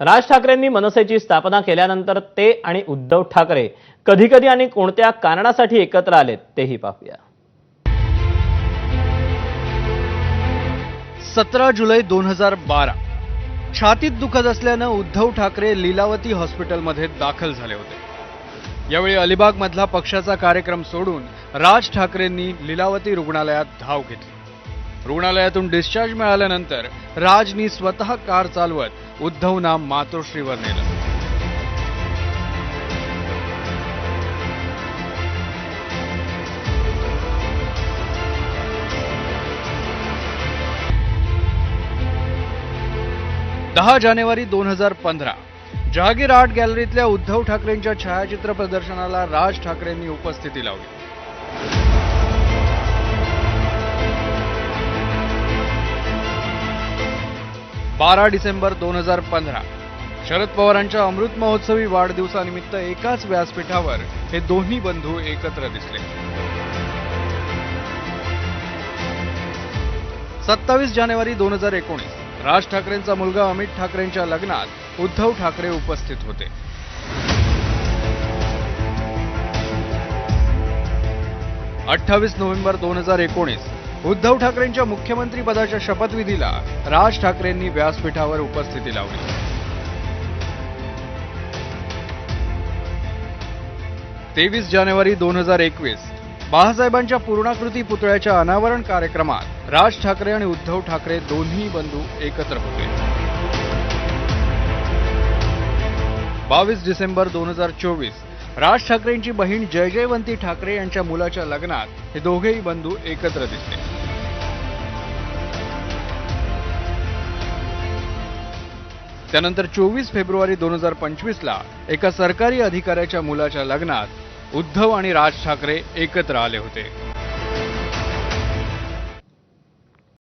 राज ठाकरेंनी मनसेची स्थापना केल्यानंतर ते आणि उद्धव ठाकरे कधी कधी आणि कोणत्या कारणासाठी एकत्र आलेत तेही पाहूया. सतरा जुलै दोन हजार बारा. छातीत दुखत असल्यानं उद्धव ठाकरे लीलावती हॉस्पिटलमध्ये दाखल झाले होते. यावेळी अलिबागमधला पक्षाचा कार्यक्रम सोडून राज ठाकरेंनी लीलावती रुग्णालयात धाव घेतली. रुग्णालयातून डिस्चार्ज मिळाल्यानंतर राजनी स्वतः कार चालवत उद्धवना मातोश्रीवर नेलं. दहा जानेवारी दोन हजार पंधरा जहागीर आर्ट गॅलरीतल्या उद्धव ठाकरेंच्या छायाचित्र प्रदर्शनाला राज ठाकरेंनी उपस्थिती लावली. बारा डिसेंबर दोन हजार पंधरा. शरद पवारांच्या अमृत महोत्सवी वाढदिवसानिमित्त एकाच व्यासपीठावर हे दोन्ही बंधू एकत्र दिसले. सत्तावीस जानेवारी दोन हजार एकोणीस. राज ठाकरेंचा मुलगा अमित ठाकरेंच्या लग्नात उद्धव ठाकरे उपस्थित होते. अठ्ठावीस नोव्हेंबर दोन हजार एकोणीस. उद्धव ठाकरेंच्या मुख्यमंत्रीपदाच्या शपथविधीला राज ठाकरेंनी व्यासपीठावर उपस्थिती लावली. तेवीस जानेवारी दोन हजार एकवीस बाळासाहेबांच्या पूर्णाकृती पुतळ्याच्या अनावरण कार्यक्रमात राज ठाकरे आणि उद्धव ठाकरे दोन्ही बंधू एकत्र होते. बावीस डिसेंबर दोन हजार चोवीस राज ठाकरेंची बहीण जय जयवंती ठाकरे यांच्या मुलाच्या लग्नात हे दोघेही बंधू एकत्र दिसले. त्यानंतर चोवीस फेब्रुवारी दोन हजार पंचवीसला एका सरकारी अधिकाऱ्याच्या मुलाच्या लग्नात उद्धव आणि राज ठाकरे एकत्र आले होते.